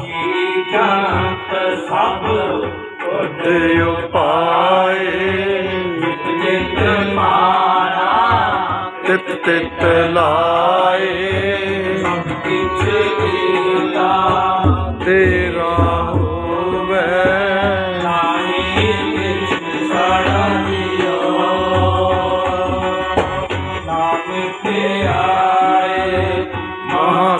ਜੀ ਜੰਤ ਸਭ ਕੁਝ ਤੇ ਉਪਾਏ ਜਿਤ ਮਾਰਾ ਤਿਤ ਤਿਤ ਲਾਏ। ਸਭ ਕਿਛ ਤੇਰਾ ਹੋਵੇ। ਨਾਹੀ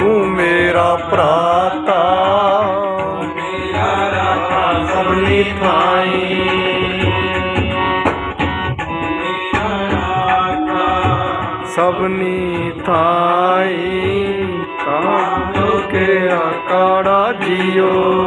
ਤੂੰ ਮੇਰਾ ਭਰਾਤਾ। ਸਭਨੀ ਥਾਈ। ਸਭਨੀ ਥਾਈ। ਕਾਮ ਕੇ ਆਕਾੜਾ ਜੀਓ।